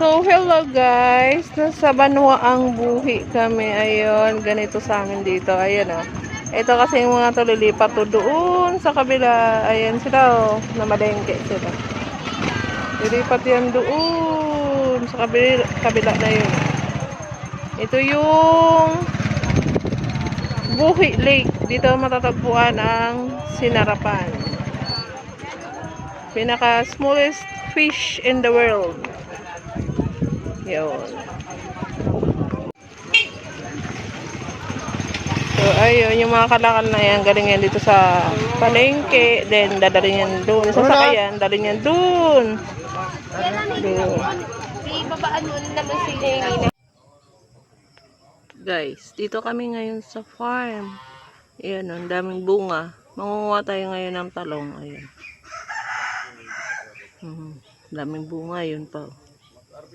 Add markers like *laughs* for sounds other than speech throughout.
So, hello guys. Nasa Banwa ang buhi kami. Ayun, ganito sa amin dito. Ayun oh. Ito kasi yung mga to lilipat to doon sa kabila. Ayan sila oh. Namalengke sila. Lilipat yan doon sa kabila, kabila na yun. Ito yung Buhi Lake. Dito matatagpuan ang sinarapan. Pinaka smallest fish in the world. Yun. So, ayun, yung mga kalakal na yan, galing yan dito sa palengke, then dadalhin yan doon. Sa sakayan, dalhin yan doon. Doon. Na Guys, dito kami ngayon sa farm. Ayan, ang daming bunga. Mangunguha tayo ngayon ng talong. Ayan. Mhm. Daming bunga, yun pa. oh.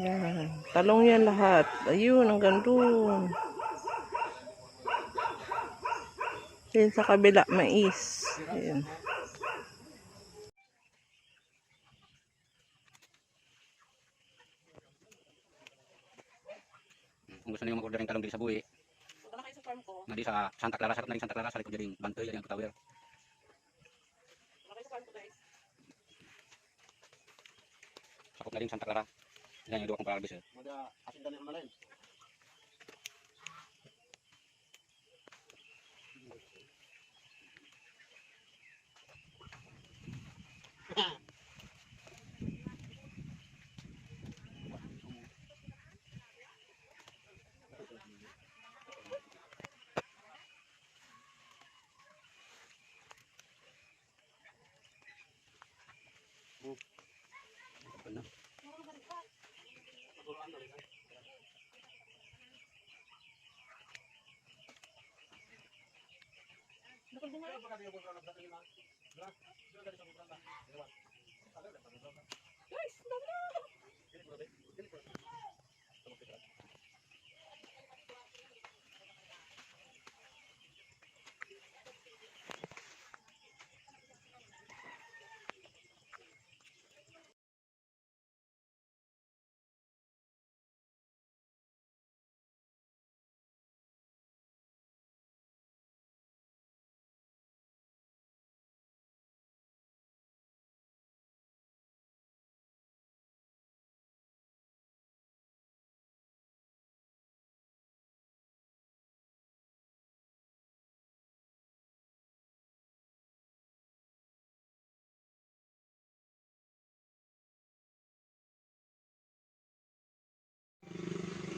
Yan. Talong yan lahat. Ayun, hanggang dun. Yan sa kabila, mais. Ayun. Kung gusto niyo mag-order ng talong dito sa buwi, Punta na kayo sa farm ko. na di sa Santa Clara, sarap na rin Santa Clara, sa likod dyan Bantoy, yan yung tower. Punta na kayo sa farm ko, guys. Sakop na rin Santa Clara. Yan yung dua kong paralabis. Eh. Ano Guys, dami na!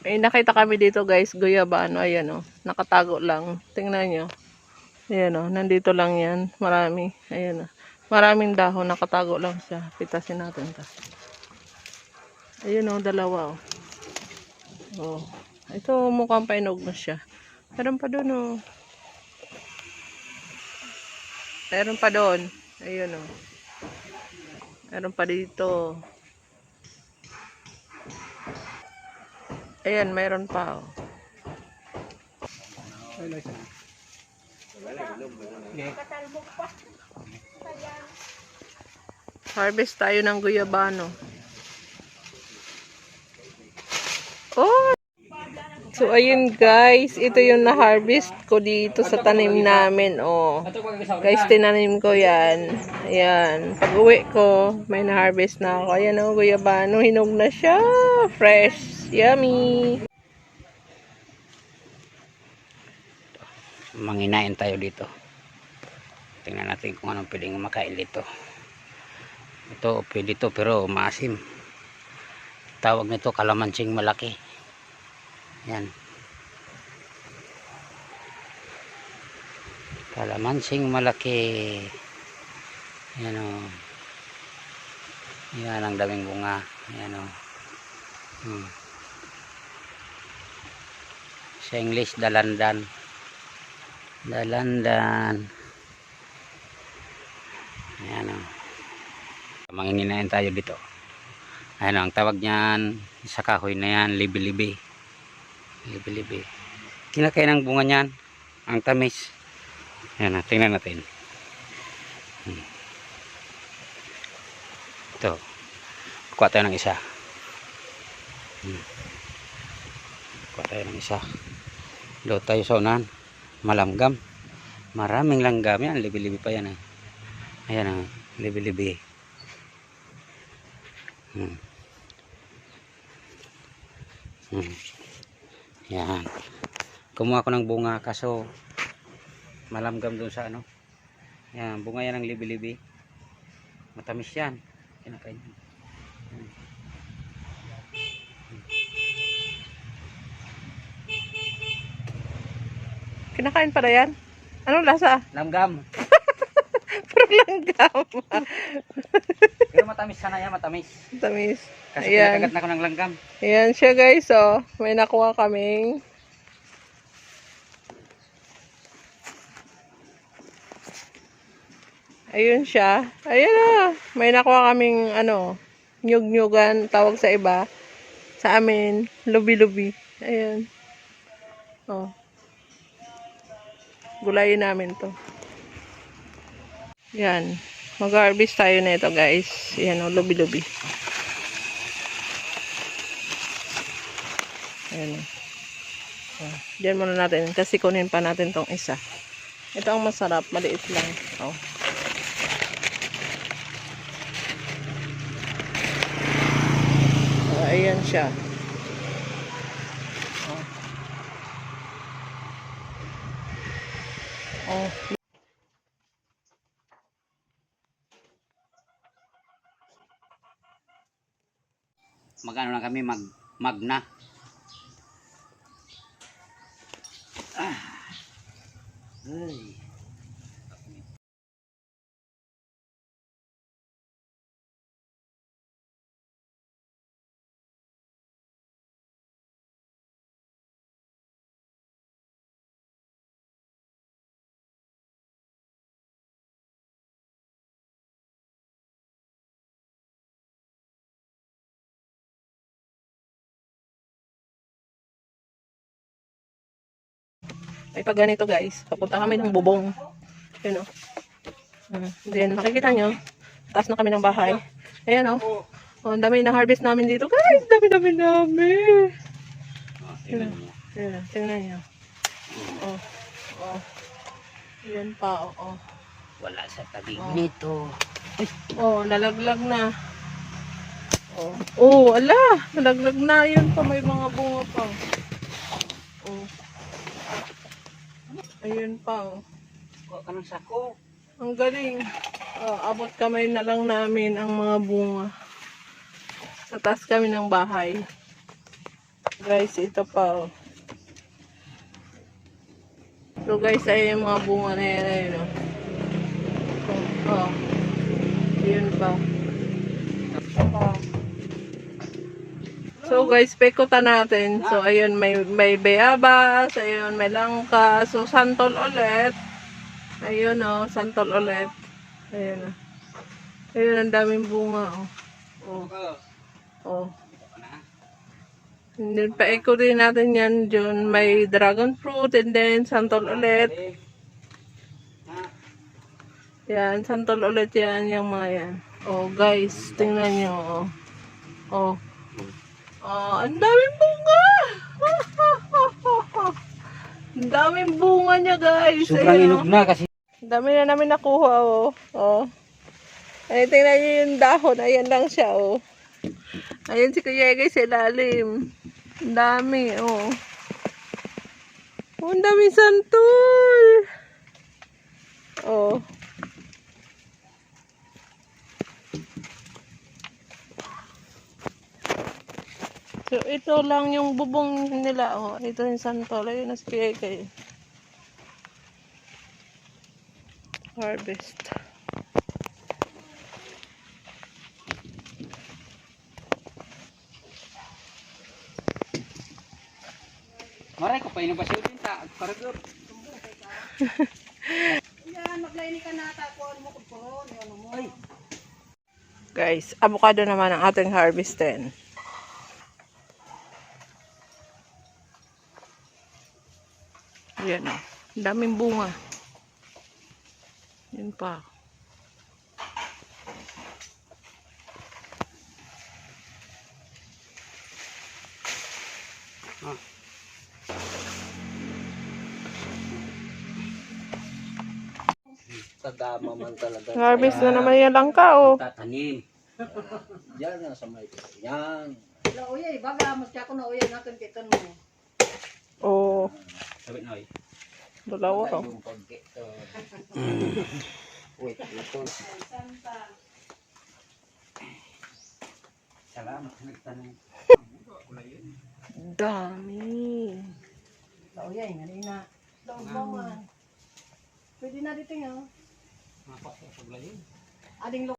Ay, nakita kami dito guys, guyabano, ayan o, nakatago lang. Tingnan nyo. Ayan o, nandito lang yan, marami. Ayan o, maraming dahon, nakatago lang siya. Pitasin natin ta. Ayan o, dalawa o. Oh. Ito mukhang painog na siya. Meron pa doon o. Meron pa doon. Ayun o. Meron pa dito. Ayan, mayroon pa. Oh. Harvest tayo ng guyabano. Oh! So, ayun guys. Ito yung na-harvest ko dito sa tanim namin. Oh. Guys, tinanim ko yan. Ayan. Pag uwi ko, may na-harvest na ako. Ayan oh, guyabano. Hinog na siya. Fresh. Yummy. Manginain tayo dito. Tingnan natin kung anong pwedeng makain dito. Ito, pwede to pero maasim. Tawag nito kalamansing malaki. Yan. Kalamansing malaki. Yan o. Yan ang daming bunga. Yan o. Hmm. Sa English, dalandan. Dalandan. Ayan o. Manginginain tayo dito. Ayan o, ang tawag niyan sa kahoy na yan, libi-libi. Libi-libi. Kinakain ang bunga niyan. Ang tamis. Ayan o, tingnan natin. Hmm. Ito. Kuha tayo ng isa. Hmm. Kuha tayo ng isa. Doon tayo sa unahan. Malamgam. Maraming langgam yan. Libi-libi pa yan. Eh. Ayan ang libi-libi. Hmm. Hmm. Yan. Kumuha ko ng bunga kaso malamgam doon sa ano. Yan, bunga yan ng libi-libi. Matamis yan. Kinakain yan. Kinakain pala yan? Anong lasa? Langgam. *laughs* Parang langgam. Pero matamis sana yan, matamis. Tamis. Kasi Ayan. pinakagat na ko ng langgam. Ayan siya guys, oh. May nakuha kaming Ayun siya. Ayun na. May nakuha kaming ano, nyug-nyugan, tawag sa iba. Sa amin, lubi-lubi. Ayun. Oh. Gulayin namin to. Yan. Mag-harvest tayo na ito guys. Yan oh, lubi-lubi. Ayan. Oh. Diyan muna natin. Kasi kunin pa natin tong isa. Ito ang masarap. Maliit lang. Oh, ayan siya. Kami, mag, magna. Ah. Ay. Ay pag ganito guys, papunta kami ng bubong. Yun o. Mm. Then makikita nyo, taas na kami ng bahay. Ayan o. Oh, ang dami na harvest namin dito guys. Dami-dami namin. Oh, tingnan niyo. Ayan, tingnan nyo. Oh. Oh. Yan pa, oh. oh. Wala sa tabi Oh. nito. Oh, nalaglag na. Oh, oh ala, nalaglag na yun pa, may mga bunga pa. Oh. Ayun pa, oh. Kuha ka ng sako. Ang galing. Oh, abot kamay na lang namin ang mga bunga. Sa taas kami ng bahay. Guys, ito pa, oh. So guys, ay yung mga bunga na yan, ayun, oh. Oh. oh. Ayun pa. So guys, pekutan natin. So ayun, may may bayabas, ayun, may langka. So santol ulit. Ayun oh, santol ulit. Ayun oh. Ayun, ang daming bunga oh. Oh. Oh. And then, paikutin natin yan dyan. May dragon fruit and then santol ulit. Yan, santol ulit yan, yung mga yan. Oh, guys, tingnan nyo. Oh. Oh. Oh, ang daming bunga! *laughs* ang daming bunga niya, guys. Sobrang Ayun, inog oh. na kasi Ang dami na namin nakuha, oh. Oh. Ay, tingnan nyo yung dahon. Ayan lang siya, oh. Ayan si Kuya Egay sa ilalim. Ang dami, oh. Oh, ang dami santol. Oh. So, ito lang yung bubong nila, oh. Ito yung santol. Ayun na si Kuya Egay. Harvest. Maray ko pa yun ta. Karagod. *laughs* Guys, avocado naman ang ating harvestin. Yan o. Ang daming bunga. Yan pa. Kadama man talaga. Harvest na naman yan lang ka oh. Tatanim. Yan na sa may Yan. Uyay, baga mas ako na uyay natin kitan mo. Oh, Sabi na, oy. Dalawa pagkito. Wait, ito. Salamat. Nagtanong. Dami. Uyay, nalina. Daw ba man. Pwede na dito nga. Mapak sa paglayin. Ading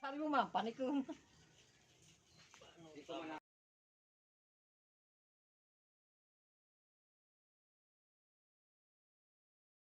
Sabi mo ma, panik ko.